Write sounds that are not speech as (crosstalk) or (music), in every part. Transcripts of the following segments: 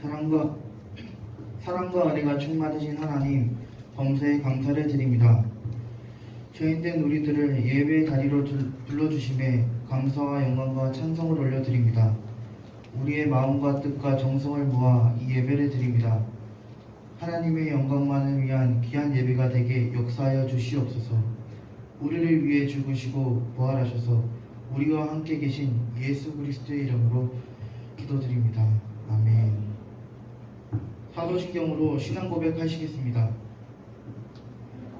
사랑과 사랑과 은혜가 충만하신 하나님 범사에 감사를 드립니다. 죄인된 우리들을 예배의 자리로 들- 불러주심에 감사와 영광과 찬송을 올려드립니다. 우리의 마음과 뜻과 정성을 모아 이 예배를 드립니다. 하나님의 영광만을 위한 귀한 예배가 되게 역사하여 주시옵소서. 우리를 위해 죽으시고 부활하셔서 우리와 함께 계신 예수 그리스도의 이름으로 기도드립니다. 아멘. 사도신경으로 신앙 고백하시겠습니다.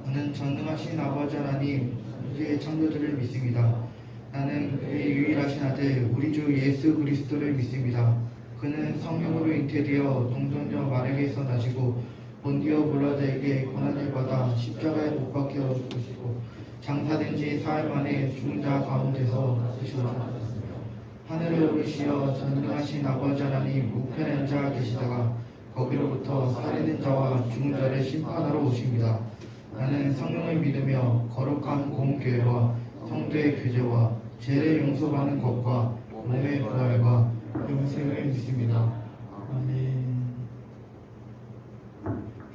나는 전능하신 아버지 하나님, 우리의 창조주를 믿습니다. 나는 그의 유일하신 아들, 우리 주 예수 그리스도를 믿습니다. 그는 성령으로 잉태되어 동정녀 마리아에서 나시고 본디오 빌라도에게 고난을 받아 십자가에 못 박혀 죽으시고 장사된 지 사흘 만에 죽은 자 가운데서 다시오셨습니다. 하늘에 오르시어 전능하신 아버지 하나님 우편에 앉아 계시다가 거기로부터 살아있는 자와 죽은 자를 심판하러 오십니다. 나는 성령을 믿으며 거룩한 공교회와 성도의 교제와 죄를 용서받는 것과 몸의 부활과 영생을 믿습니다. 아멘.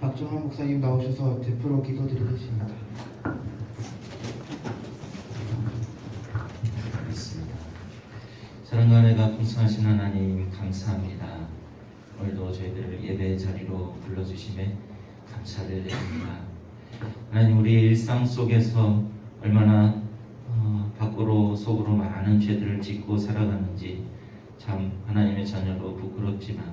박정환 목사님 나오셔서 대표로 기도드리겠습니다. 사랑과 은혜가 풍성하신 하나님 감사합니다. 오늘도 저희들을 예배 자리로 불러주심에 감사를 드립니다. 하나님 우리 일상 속에서 얼마나 어, 밖으로 속으로 많은 죄들을 짓고 살아가는지 참 하나님의 자녀로 부끄럽지만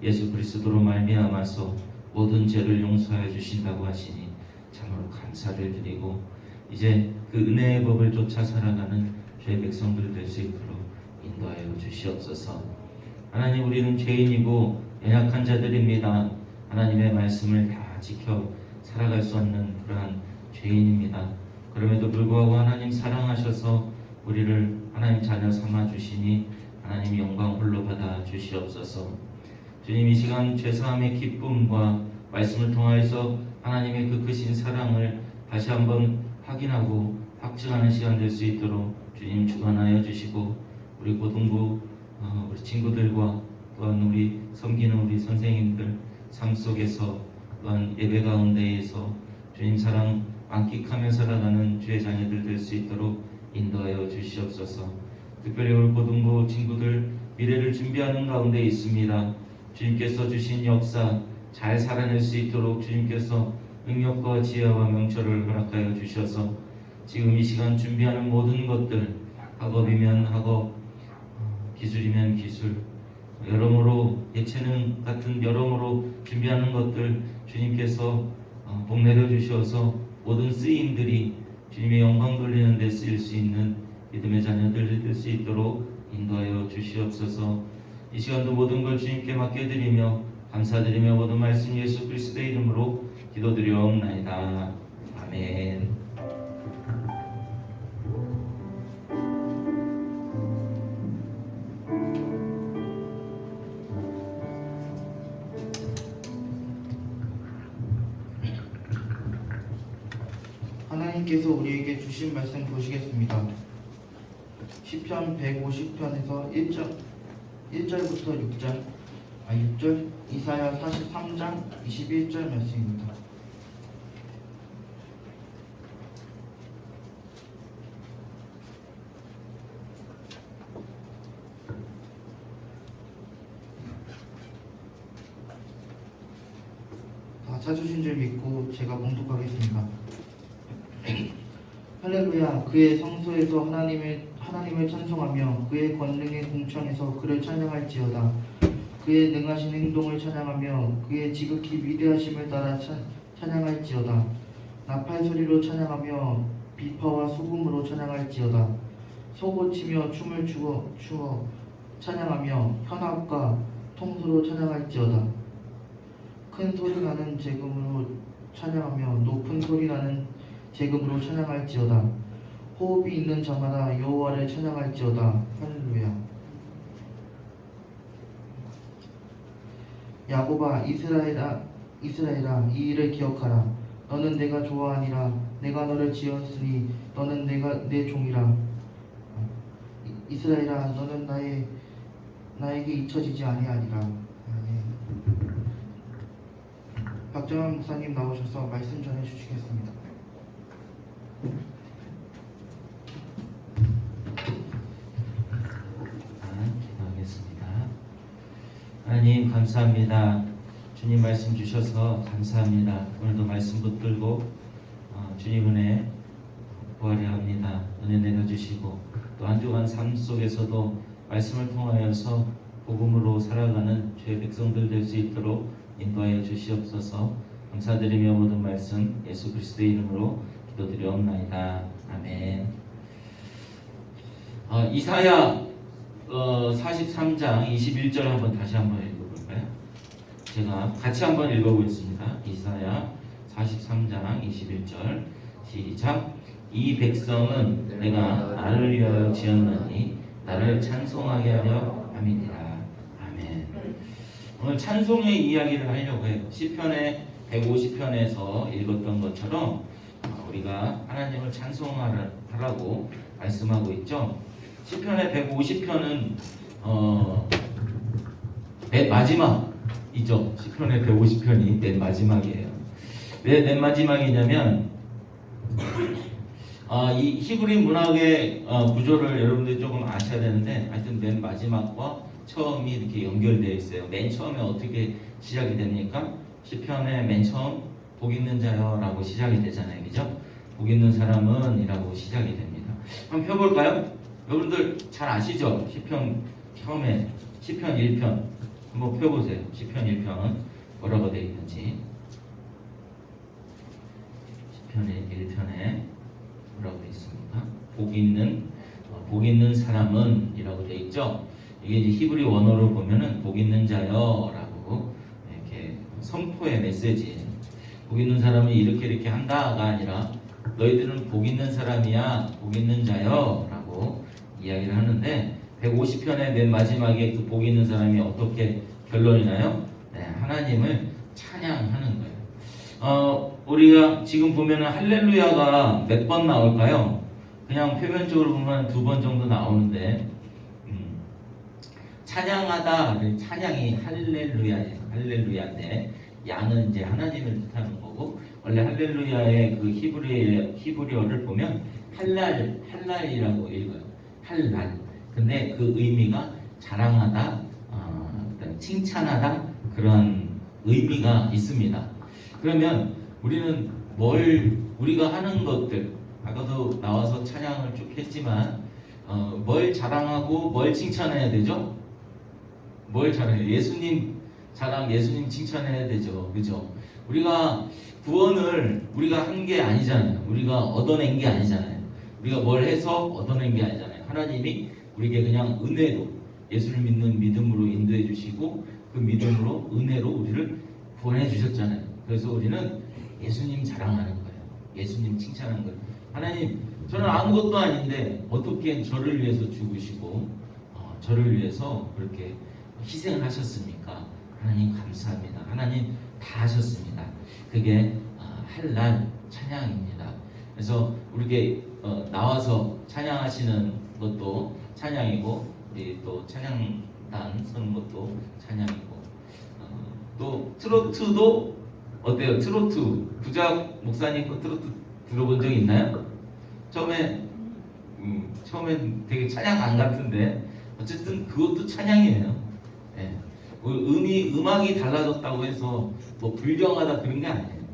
예수 그리스도로 말미암아서 모든 죄를 용서해 주신다고 하시니 참으로 감사를 드리고 이제 그 은혜의 법을 쫓아 살아가는 죄의 백성들 될 수 있도록 인도하여 주시옵소서. 하나님 우리는 죄인이고 연약한 자들입니다. 하나님의 말씀을 다 지켜 살아갈 수 없는 그러한 죄인입니다. 그럼에도 불구하고 하나님 사랑하셔서 우리를 하나님 자녀 삼아 주시니 하나님 영광 홀로 받아 주시옵소서. 주님 이 시간 죄사함의 기쁨과 말씀을 통하여서 하나님의 그 크신 사랑을 다시 한번 확인하고 확증하는 시간 될 수 있도록 주님 주관하여 주시고 우리 고등부 어, 우리 친구들과 또한 우리 섬기는 우리 선생님들 삶 속에서 또한 예배 가운데에서 주님 사랑 만끽하며 살아가는 주의 자녀들 될 수 있도록 인도하여 주시옵소서. 특별히 우리 고등부 친구들 미래를 준비하는 가운데 있습니다. 주님께서 주신 역사 잘 살아낼 수 있도록 주님께서 능력과 지혜와 명철을 허락하여 주셔서 지금 이 시간 준비하는 모든 것들 학업이면 학업, 어, 기술이면 기술, 여러모로 예체능 같은 여러모로 준비하는 것들 주님께서 어, 복 내려 주셔서 모든 쓰임들이 주님의 영광 돌리는 데 쓰일 수 있는 믿음의 자녀들 될 수 있도록 인도하여 주시옵소서. 이 시간도 모든 걸 주님께 맡겨드리며 감사드리며 모든 말씀 예수 그리스도의 이름으로 기도드리옵나이다. 아멘. 주신 말씀 보시겠습니다. 시편 150편에서 1절 1절부터 6절 아 6절 이사야 43장 21절 말씀입니다. 다 찾으신 줄 믿고 제가 봉독하겠습니다. 할렐루야. 그의 성소에서 하나님을 하나님을 찬송하며 그의 권능의 공천에서 그를 찬양할지어다. 그의 능하신 행동을 찬양하며 그의 지극히 위대하심을 따라 찬, 찬양할지어다. 나팔 소리로 찬양하며 비파와 소금으로 찬양할지어다. 소고치며 춤을 추어 추어 찬양하며 현악과 통수로 찬양할지어다. 큰 소리 나는 재금으로 찬양하며 높은 소리 나는 재금으로 찬양할지어다 호흡이 있는 자마다 여호와를 찬양할지어다. 할렐루야. 야곱아 이스라엘아 이스라엘아 이 일을 기억하라. 너는 내가 좋아하니라. 내가 너를 지었으니 너는 내가 내 종이라. 이- 이스라엘아 너는 나의 나에게 잊혀지지 아니하리라. 아멘. 박정환 목사님 나오셔서 말씀 전해 주시겠습니다. 아, 기도하겠습니다. 하나님 감사합니다. 주님 말씀 주셔서 감사합니다. 오늘도 말씀 붙들고 어, 주님 은혜 구하려 합니다. 은혜 내려주시고 또 한 주간 삶 속에서도 말씀을 통하여서 복음으로 살아가는 주의 백성들 될 수 있도록 인도하여 주시옵소서. 감사드리며 모든 말씀 예수 그리스도의 이름으로 기도드리옵나이다. 아멘. 어, 이사야 어, 43장 21절 한번 다시 한번 읽어볼까요? 제가 같이 한번 읽어보겠습니다. 이사야 43장 21절 시작. 이 백성은 내가 나를 위하여 지었나니 나를 찬송하게 하려 함이니라. 아멘. 오늘 찬송의 이야기를 하려고 해요. 시편의 150편에서 읽었던 것처럼 어, 우리가 하나님을 찬송하라고 말씀하고 있죠 시편의 150편은 어, 맨 마지막 이죠. 시편의 150편이 맨 마지막이에요. 왜 맨 마지막이냐면 아, 이 히브리 문학의 어, 구조를 여러분들이 조금 아셔야 되는데 하여튼 맨 마지막과 처음이 이렇게 연결되어 있어요. 맨 처음에 어떻게 시작이 됩니까? 시편의 맨 처음 복 있는 자여라고 시작이 되잖아요. 그죠? 복 있는 사람은이라고 시작이 됩니다. 한번 펴볼까요? 여러분들 잘 아시죠? 시편 처음에 시편 1편 한번 펴보세요. 시편 1편 뭐라고 되어 있는지 시편의 1편에 뭐라고 되어 있습니까? 복 있는 어, 복 있는 사람은 이라고 되어 있죠. 이게 이제 히브리 원어로 보면은 복 있는 자여라고 이렇게 선포의 메시지. 복 있는 사람은 이렇게 이렇게 한다가 아니라 너희들은 복 있는 사람이야, 복 있는 자여라고 이야기를 하는데 150편의 맨 마지막에 그 복 있는 사람이 어떻게 결론이 나요? 네, 하나님을 찬양하는 거예요. 어, 우리가 지금 보면은 할렐루야가 몇 번 나올까요? 그냥 표면적으로 보면 두 번 정도 나오는데 음, 찬양하다 찬양이 할렐루야예요. 할렐루야인데 야는 이제 하나님을 뜻하는 거고 원래 할렐루야의 그 히브리 히브리어를 보면 할랄 할랄이라고 읽어요. 할랄. 근데 그 의미가 자랑하다, 어, 칭찬하다 그런 의미가 있습니다. 그러면 우리는 뭘 우리가 하는 것들 아까도 나와서 찬양을 쭉 했지만 어, 뭘 자랑하고 뭘 칭찬해야 되죠? 뭘 자랑해? 예수님 자랑, 예수님 칭찬해야 되죠, 그죠? 우리가 구원을 우리가 한 게 아니잖아요. 우리가 얻어낸 게 아니잖아요. 우리가 뭘 해서 얻어낸 게 아니잖아요. 하나님이 우리에게 그냥 은혜로 예수를 믿는 믿음으로 인도해 주시고 그 믿음으로 은혜로 우리를 구원해 주셨잖아요. 그래서 우리는 예수님 자랑하는 거예요. 예수님 칭찬하는 거예요. 하나님, 저는 아무것도 아닌데 어떻게 저를 위해서 죽으시고 어, 저를 위해서 그렇게 희생을 하셨습니까? 하나님 감사합니다. 하나님 다 하셨습니다. 그게 어, 할날 찬양입니다. 그래서 우리게 어, 나와서 찬양하시는 것도 찬양이고 또 찬양단 서는 것도 찬양이고 어, 또 트로트도 어때요? 트로트 부작 목사님 거 트로트 들어본 적 있나요? 처음에 음, 처음엔 되게 찬양 안 같은데 어쨌든 그것도 찬양이에요. 예. 그 음이 음악이 달라졌다고 해서 뭐 불경하다 그런 게 아니에요.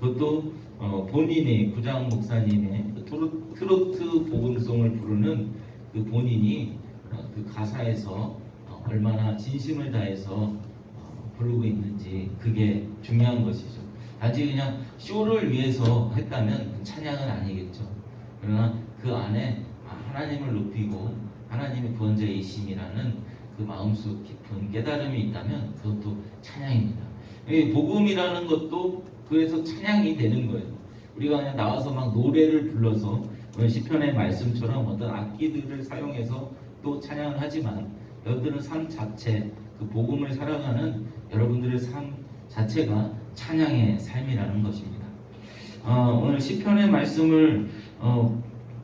그것도 어, 본인이 구장 목사님의 그 트로, 트로트 복음송을 부르는 그 본인이 어, 그 가사에서 어, 얼마나 진심을 다해서 어, 부르고 있는지 그게 중요한 것이죠. 단지 그냥 쇼를 위해서 했다면 찬양은 아니겠죠. 그러나 그 안에 아, 하나님을 높이고 하나님의 구원자이심이라는 그 마음속 깊은 깨달음이 있다면 그것도 찬양입니다. 이 복음이라는 것도 그래서 찬양이 되는 거예요. 우리가 그냥 나와서 막 노래를 불러서 오늘 시편의 말씀처럼 어떤 악기들을 사용해서 또 찬양을 하지만 여러분들은 삶 자체 그 복음을 살아가는 여러분들의 삶 자체가 찬양의 삶이라는 것입니다. 어, 오늘 시편의 말씀을 어,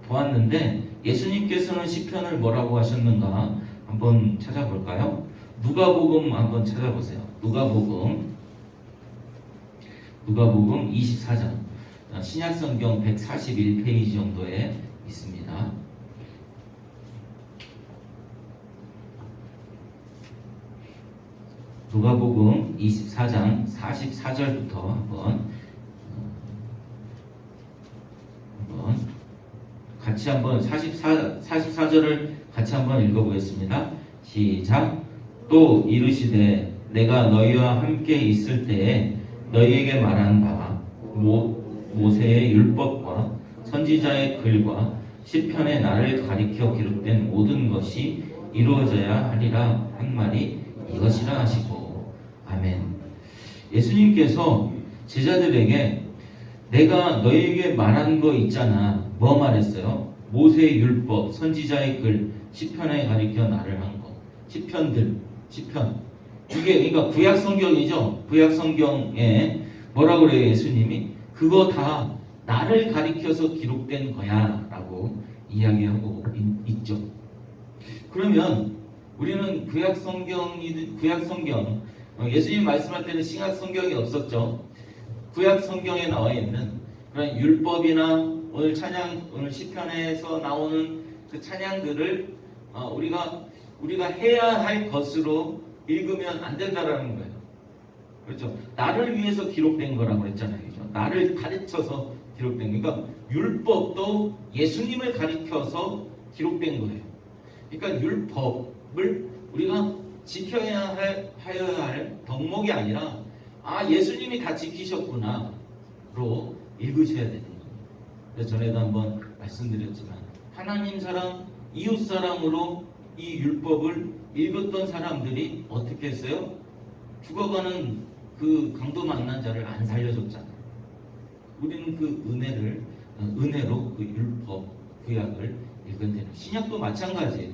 보았는데 예수님께서는 시편을 뭐라고 하셨는가 한번 찾아볼까요? 누가복음 한번 찾아보세요. 누가복음 누가복음 24장 어, 신약성경 141페이지 정도에 있습니다. 누가복음 24장 44절부터 한번 어, 한번 같이 한번 44 44절을 같이 한번 읽어보겠습니다. 시작. 또 이르시되 내가 너희와 함께 있을 때에 너희에게 말한 바 모, 모세의 율법과 선지자의 글과 시편의 나를 가리켜 기록된 모든 것이 이루어져야 하리라 한 말이 이것이라 하시고 아멘. 예수님께서 제자들에게 내가 너희에게 말한 거 있잖아. 뭐 말했어요? 모세의 율법, 선지자의 글, 시편에 가리켜 나를 한 거. 시편들, 시편. 이게 그러니까 구약 성경이죠. 구약 성경에 뭐라 그래요, 예수님이? 그거 다 나를 가리켜서 기록된 거야 라고 이야기하고 있- 있죠. 그러면 우리는 구약 성경이 구약 성경 어, 예수님 말씀할 때는 신약 성경이 없었죠. 구약 성경에 나와 있는 그런 율법이나 오늘 찬양 오늘 시편에서 나오는 그 찬양들을 어, 우리가 우리가 해야 할 것으로 읽으면 안 된다라는 거예요. 그렇죠? 나를 위해서 기록된 거라고 했잖아요. 나를 가르쳐서 기록된 거. 그러니까 율법도 예수님을 가리켜서 기록된 거예요. 그러니까 율법을 우리가 지켜야 할, 하여야 할 덕목이 아니라 아 예수님이 다 지키셨구나로 읽으셔야 되는 겁니다. 그래서 전에도 한번 말씀드렸지만 하나님 사랑, 이웃 사랑으로 이 율법을 읽었던 사람들이 어떻게 했어요? 죽어가는 그 강도 만난 자를 안 살려줬잖아요. 우리는 그 은혜를 어, 은혜로 그 율법 구약을 읽은 되는 신약도 마찬가지예요.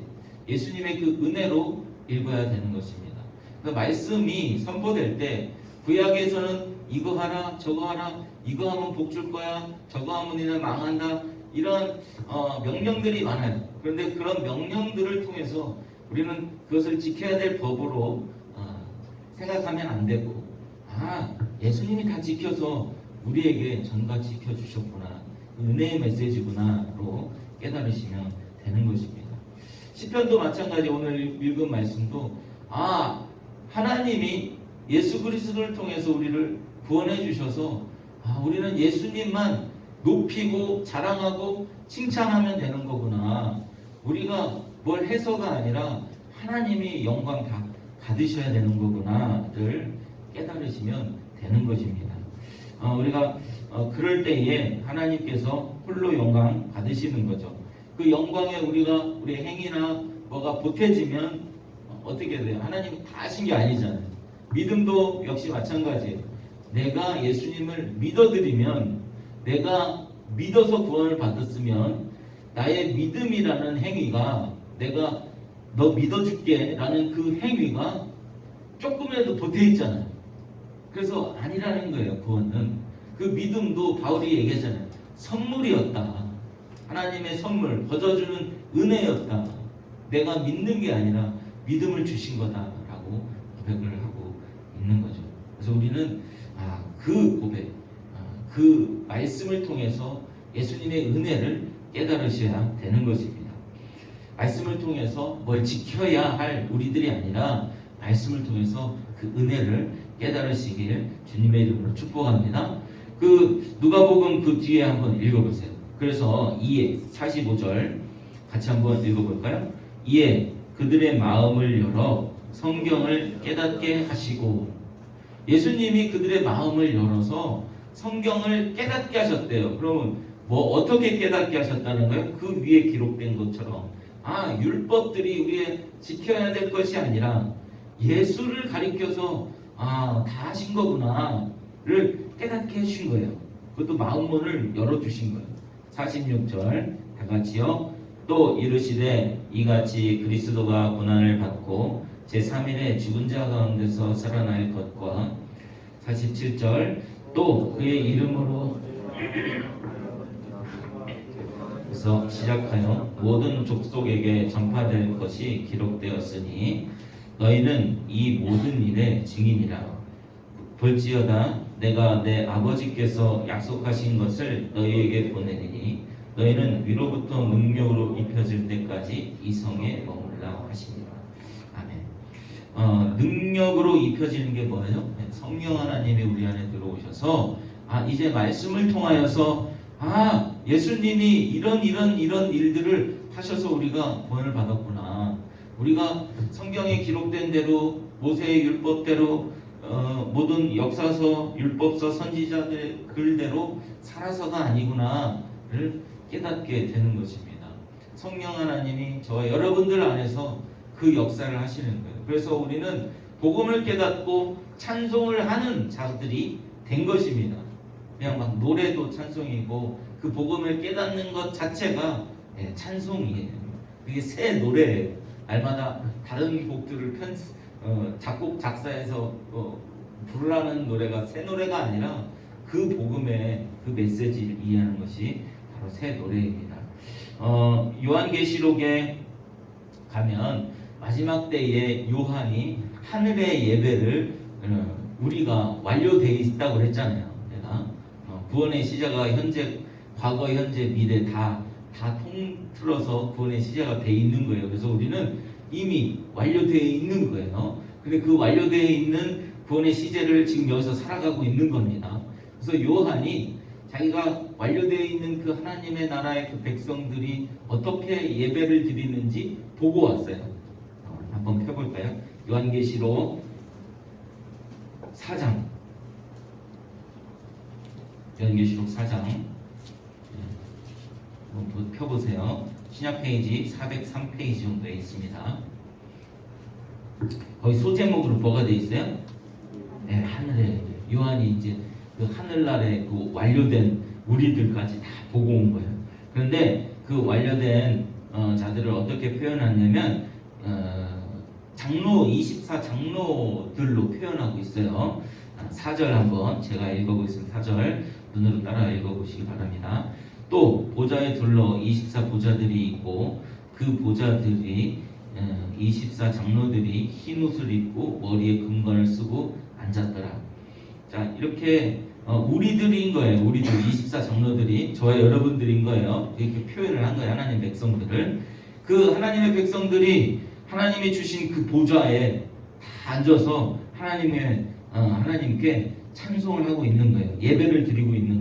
예수님의 그 은혜로 읽어야 되는 것입니다. 그 말씀이 선포될 때 구약에서는 이거 하라 저거 하라 이거 하면 복 줄 거야 저거 하면 너는 망한다 이런 어, 명령들이 많아요. 그런데 그런 명령들을 통해서 우리는 그것을 지켜야 될 법으로 어, 생각하면 안 되고 아 예수님이 다 지켜서 우리에게 전가 지켜주셨구나 은혜의 메시지구나로 깨달으시면 되는 것입니다. 시편도 마찬가지 오늘 읽은 말씀도 아 하나님이 예수 그리스도를 통해서 우리를 구원해 주셔서 아 우리는 예수님만 높이고 자랑하고 칭찬하면 되는 거구나. 우리가 뭘 해서가 아니라 하나님이 영광 다 받으셔야 되는 거구나를 깨달으시면 되는 것입니다. 어, 우리가 어, 그럴 때에 하나님께서 홀로 영광 받으시는 거죠. 그 영광에 우리가 우리 행위나 뭐가 보태지면 어, 어떻게 돼요? 하나님 다 하신 게 아니잖아요. 믿음도 역시 마찬가지예요. 내가 예수님을 믿어드리면 내가 믿어서 구원을 받았으면 나의 믿음이라는 행위가 내가 너 믿어줄게 라는 그 행위가 조금이라도 보태 있잖아요. 그래서 아니라는 거예요, 구원은. 그 믿음도 바울이 얘기하잖아요. 선물이었다. 하나님의 선물, 거저주는 은혜였다. 내가 믿는 게 아니라 믿음을 주신 거다라고 고백을 하고 있는 거죠. 그래서 우리는 아, 그 고백, 아, 그 말씀을 통해서 예수님의 은혜를 깨달으셔야 되는 것입니다. 말씀을 통해서 뭘 지켜야 할 우리들이 아니라 말씀을 통해서 그 은혜를 깨달으시길 주님의 이름으로 축복합니다. 그 누가복음 그 뒤에 한번 읽어보세요. 그래서 이에 45절 같이 한번 읽어볼까요? 이에 그들의 마음을 열어 성경을 깨닫게 하시고 예수님이 그들의 마음을 열어서 성경을 깨닫게 하셨대요. 그러면 뭐 어떻게 깨닫게 하셨다는 거예요? 그 위에 기록된 것처럼 아 율법들이 우리의 지켜야 될 것이 아니라 예수를 가리켜서 아 다 하신 거구나를 깨닫게 해주신 거예요. 그것도 마음문을 열어주신 거예요. 46절 다 같이요. 또 이르시되 이같이 그리스도가 고난을 받고 제3일에 죽은 자 가운데서 살아날 것과 47절 또 그의 이름으로 그래서 시작하여 모든 족속에게 전파될 것이 기록되었으니 너희는 이 모든 일의 증인이라 볼지어다 내가 내 아버지께서 약속하신 것을 너희에게 보내리니 너희는 위로부터 능력으로 입혀질 때까지 이 성에 머물라 하십니다. 아멘. 어, 능력으로 입혀지는 게 뭐예요? 네, 성령 하나님이 우리 안에 들어오셔서 아 이제 말씀을 통하여서 아 예수님이 이런 이런 이런 일들을 하셔서 우리가 구원을 받았구나. 우리가 성경에 기록된 대로 모세의 율법대로 어, 모든 역사서, 율법서, 선지자들 글대로 살아서가 아니구나를 깨닫게 되는 것입니다. 성령 하나님이 저와 여러분들 안에서 그 역사를 하시는 거예요. 그래서 우리는 복음을 깨닫고 찬송을 하는 자들이 된 것입니다. 그냥 막 노래도 찬송이고 그 복음을 깨닫는 것 자체가 예, 찬송이에요. 그게 새 노래예요. 날마다 다른 곡들을 편 어, 작곡 작사해서 어, 부르라는 노래가 새 노래가 아니라 그 복음의 그 메시지를 이해하는 것이 바로 새 노래입니다. 어, 요한계시록에 가면 마지막 때에 요한이 하늘의 예배를 어, 우리가 완료되어 있다고 그랬잖아요. 내가 어, 구원의 시작가 현재 과거 현재 미래 다 다 통틀어서 구원의 시작가 돼 있는 거예요. 그래서 우리는 이미 완료되어 있는 거예요. 근데 그 완료되어 있는 구원의 시제를 지금 여기서 살아가고 있는 겁니다. 그래서 요한이 자기가 완료되어 있는 그 하나님의 나라의 그 백성들이 어떻게 예배를 드리는지 보고 왔어요. 어, 한번 펴볼까요? 요한계시록 4장. 요한계시록 4장. 한번 펴보세요. 신약 페이지 403페이지 정도에 있습니다. 거기 소제목으로 뭐가 돼 있어요? 네, 하늘에 요한이 이제 그 하늘나라에 그 완료된 우리들까지 다 보고 온 거예요. 그런데 그 완료된 어, 자들을 어떻게 표현하냐면 어, 장로 24 장로들로 표현하고 있어요. 4절 한번 제가 읽어보겠습니다. 4절 눈으로 따라 읽어보시기 바랍니다. 또 보좌에 둘러 24 보좌들이 있고 그 보좌들이 24 장로들이 흰 옷을 입고 머리에 금관을 쓰고 앉았더라. 자 이렇게 어, 우리들인 거예요. 우리들 24 장로들이 저와 여러분들인 거예요. 이렇게 표현을 한 거예요. 하나님 백성들을 그 하나님의 백성들이 하나님이 주신 그 보좌에 다 앉아서 하나님의 어, 하나님께 찬송을 하고 있는 거예요. 예배를 드리고 있는.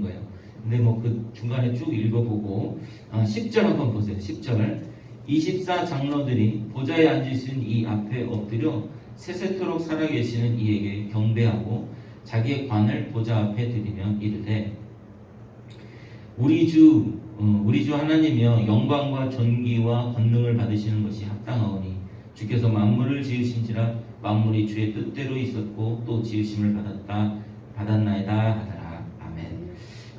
근데 뭐 그 중간에 쭉 읽어보고 아, 10절 한번 보세요. 10절 24 장로들이 보좌에 앉으신 이 앞에 엎드려 세세토록 살아계시는 이에게 경배하고 자기의 관을 보좌 앞에 드리며 이르되 우리 주 어, 우리 주 하나님이여 영광과 존귀와 권능을 받으시는 것이 합당하오니 주께서 만물을 지으신지라 만물이 주의 뜻대로 있었고 또 지으심을 받았다 받았나이다 아멘.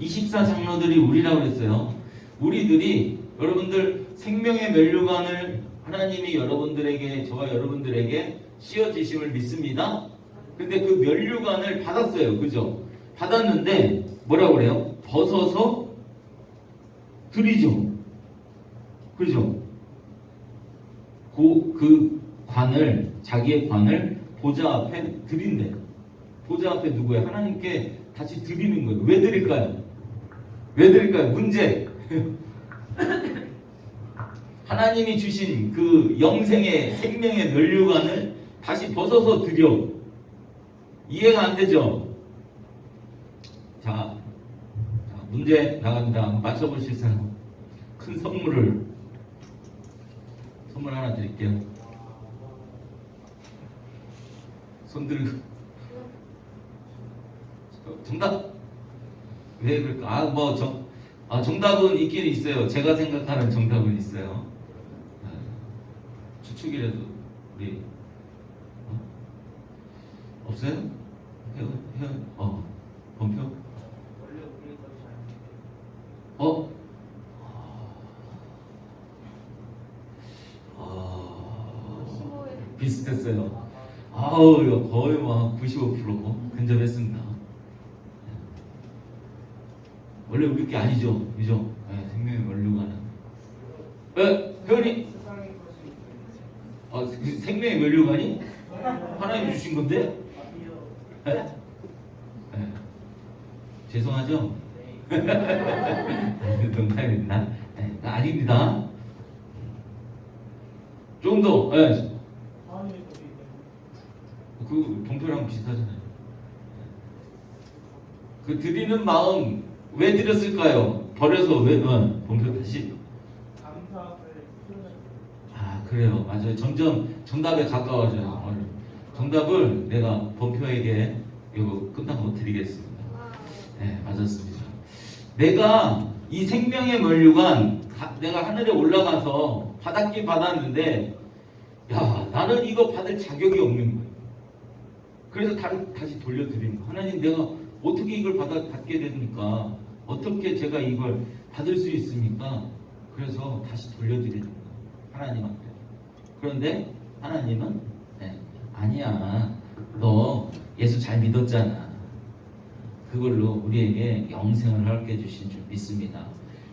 24 장로들이 우리라고 그랬어요. 우리들이 여러분들 생명의 면류관을 하나님이 여러분들에게 저와 여러분들에게 씌워 주심을 믿습니다. 근데 그 면류관을 받았어요. 그죠? 받았는데 뭐라고 그래요? 벗어서 드리죠. 그죠? 그, 그 관을 자기의 관을 보좌 앞에 드린대. 보좌 앞에 누구예요? 하나님께 다시 드리는 거예요. 왜 드릴까요? 왜 드릴까요? 문제. (laughs) 하나님이 주신 그 영생의 생명의 면류관을 다시 벗어서 드려. 이해가 안 되죠? 자, 자, 문제 나갑니다. 맞춰보실 사람. 큰 선물을 선물 하나 드릴게요. 손 들고 정답 왜 그럴까? 아 뭐 정, 아, 정답은 있긴 있어요. 제가 생각하는 정답은 있어요. 네. 추측이라도 우리 어? 없어요? 해, 해, 어 본표? 어? 아, 비슷했어요. 아우 거의 뭐 95% 근접했습니다. 네. 원래 우리 게 아니죠, 그죠? 네, 생명의 원료가는. 에, 회원님, 아, 그 생명의 원료가니 하나님 주신 건데? 에? 죄송하죠? 농담입니다. 네, 아닙니다. 조금 더, 예, 그 동표랑 비슷하잖아요. 그 드리는 마음 왜 드렸을까요? 버려서 왜? 어, 동표 다시. 아 그래요, 맞아요. 점점 정답에 가까워져요. 어, 정답을 내가 본표에게 이거 끝나고 드리겠습니다. 네, 맞았습니다. 내가 이 생명의 면류관 가- 내가 하늘에 올라가서 받았긴 받았는데 야 나는 이거 받을 자격이 없는 거예요. 그래서 다, 다시 돌려드리는 거예요. 하나님 내가 어떻게 이걸 받아, 받게 됩니까? 어떻게 제가 이걸 받을 수 있습니까? 그래서 다시 돌려드리는 거예요. 하나님한테. 그런데 하나님은 네, 아니야. 너 예수 잘 믿었잖아. 그걸로 우리에게 영생을 허락해 주신 줄 믿습니다.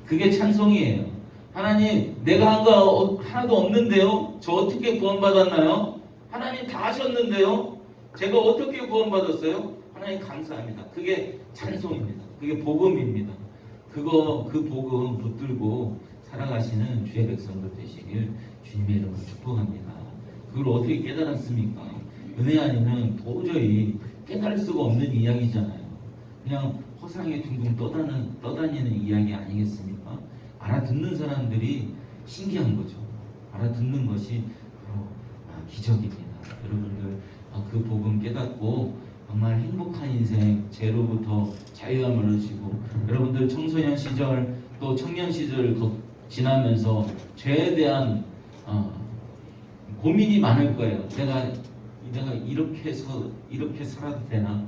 그게 찬송이에요. 하나님, 내가 한 거 하나도 없는데요? 저 어떻게 구원받았나요? 하나님 다 하셨는데요? 제가 어떻게 구원받았어요? 하나님 감사합니다. 그게 찬송입니다. 그게 복음입니다. 그거, 그 복음 붙들고 살아가시는 주의 백성들 되시길 주님의 이름으로 축복합니다. 그걸 어떻게 깨달았습니까? 은혜 아니면 도저히 깨달을 수가 없는 이야기잖아요. 그냥 허상에 둥둥 떠다는, 떠다니는 이야기 아니겠습니까? 알아듣는 사람들이 신기한 거죠. 알아듣는 것이 바로 아, 기적입니다. 여러분들 아, 그 복음 깨닫고 정말 행복한 인생, 죄로부터 자유함을 얻으시고 여러분들 청소년 시절 또 청년 시절 거- 지나면서 죄에 대한 어, 고민이 많을 거예요. 내가 내가 이렇게 서 이렇게 살아도 되나?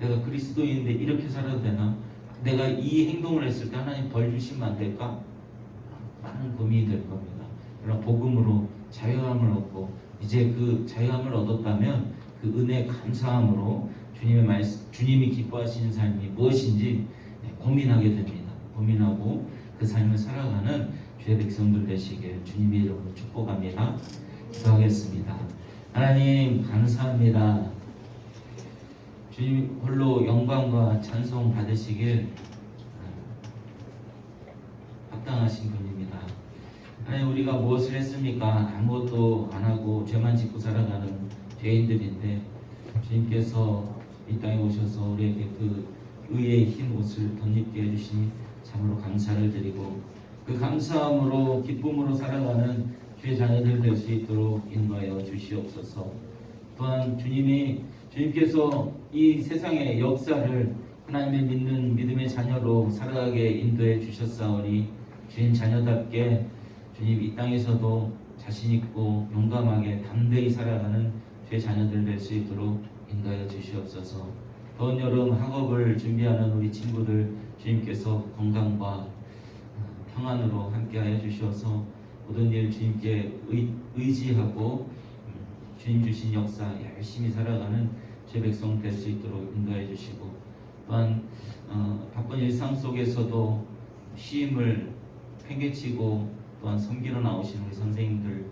내가 그리스도인인데 이렇게 살아도 되나? 내가 이 행동을 했을 때 하나님 벌 주시면 안 될까? 많은 고민이 될 겁니다. 그러나 복음으로 자유함을 얻고 이제 그 자유함을 얻었다면 그 은혜 감사함으로 주님의 말씀, 주님이 기뻐하시는 삶이 무엇인지 네, 고민하게 됩니다. 고민하고 그 삶을 살아가는 주의 백성들 되시길 주님의 이름으로 축복합니다. 기도하겠습니다. 하나님 감사합니다. 주님 홀로 영광과 찬송 받으시길 아, 합당하신 분입니다. 하나님 우리가 무엇을 했습니까? 아무것도 안 하고 죄만 짓고 살아가는 죄인들인데 주님께서 이 땅에 오셔서 우리에게 그 의의 흰 옷을 덧입게 해주시니 참으로 감사를 드리고 그 감사함으로 기쁨으로 살아가는 주의 자녀들 될 수 있도록 인도하여 주시옵소서. 또한 주님이 주님께서 이 세상의 역사를 하나님의 믿는 믿음의 자녀로 살아가게 인도해 주셨사오니 주님 자녀답게 주님 이 땅에서도 자신 있고 용감하게 담대히 살아가는 주의 자녀들 될 수 있도록 인도하여 주시옵소서. 더운 여름 학업을 준비하는 우리 친구들 주님께서 건강과 평안으로 함께하여 주시어서 모든 일 주님께 의, 의지하고 음, 주님 주신 역사 열심히 살아가는 제 백성 될 수 있도록 인도해 주시고 또한 어, 바쁜 일상 속에서도 쉼을 팽개치고 또한 섬기러 나오신 우리 선생님들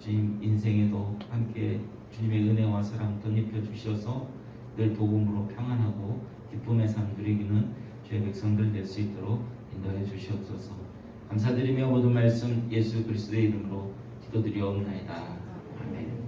주님 인생에도 함께 주님의 은혜와 사랑 덧입혀 주셔서 늘 복음으로 평안하고 기쁨의 삶 누리기는 주의 백성들 될 수 있도록 인도해 주시옵소서. 감사드리며 모든 말씀 예수 그리스도의 이름으로 기도드리옵나이다. 아멘.